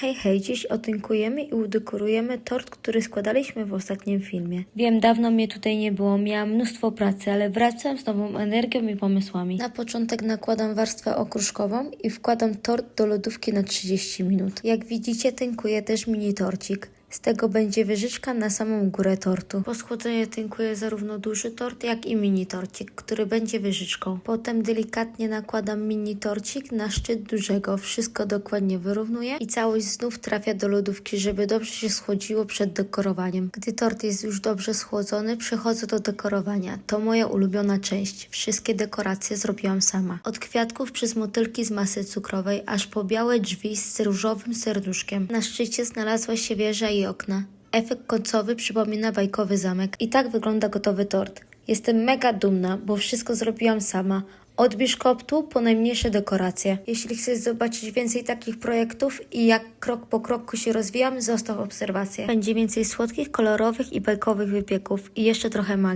Hej, hej, dziś otynkujemy i udekorujemy tort, który składaliśmy w ostatnim filmie. Wiem, dawno mnie tutaj nie było, miałam mnóstwo pracy, ale wracam z nową energią i pomysłami. Na początek nakładam warstwę okruszkową i wkładam tort do lodówki na 30 minut. Jak widzicie, tynkuję też mini torcik. Z tego będzie wyżyczka na samą górę tortu. Po schłodzeniu tynkuję zarówno duży tort, jak i mini torcik, który będzie wyżyczką. Potem delikatnie nakładam mini torcik na szczyt dużego. Wszystko dokładnie wyrównuję i całość znów trafia do lodówki, żeby dobrze się schłodziło przed dekorowaniem. Gdy tort jest już dobrze schłodzony, przechodzę do dekorowania. To moja ulubiona część. Wszystkie dekoracje zrobiłam sama. Od kwiatków przez motylki z masy cukrowej, aż po białe drzwi z różowym serduszkiem. Na szczycie znalazła się wieża i okna. Efekt końcowy przypomina bajkowy zamek. I tak wygląda gotowy tort. Jestem mega dumna, bo wszystko zrobiłam sama. Od biszkoptu po najmniejsze dekoracje. Jeśli chcesz zobaczyć więcej takich projektów i jak krok po kroku się rozwijam, zostaw obserwację. Będzie więcej słodkich, kolorowych i bajkowych wypieków i jeszcze trochę magii.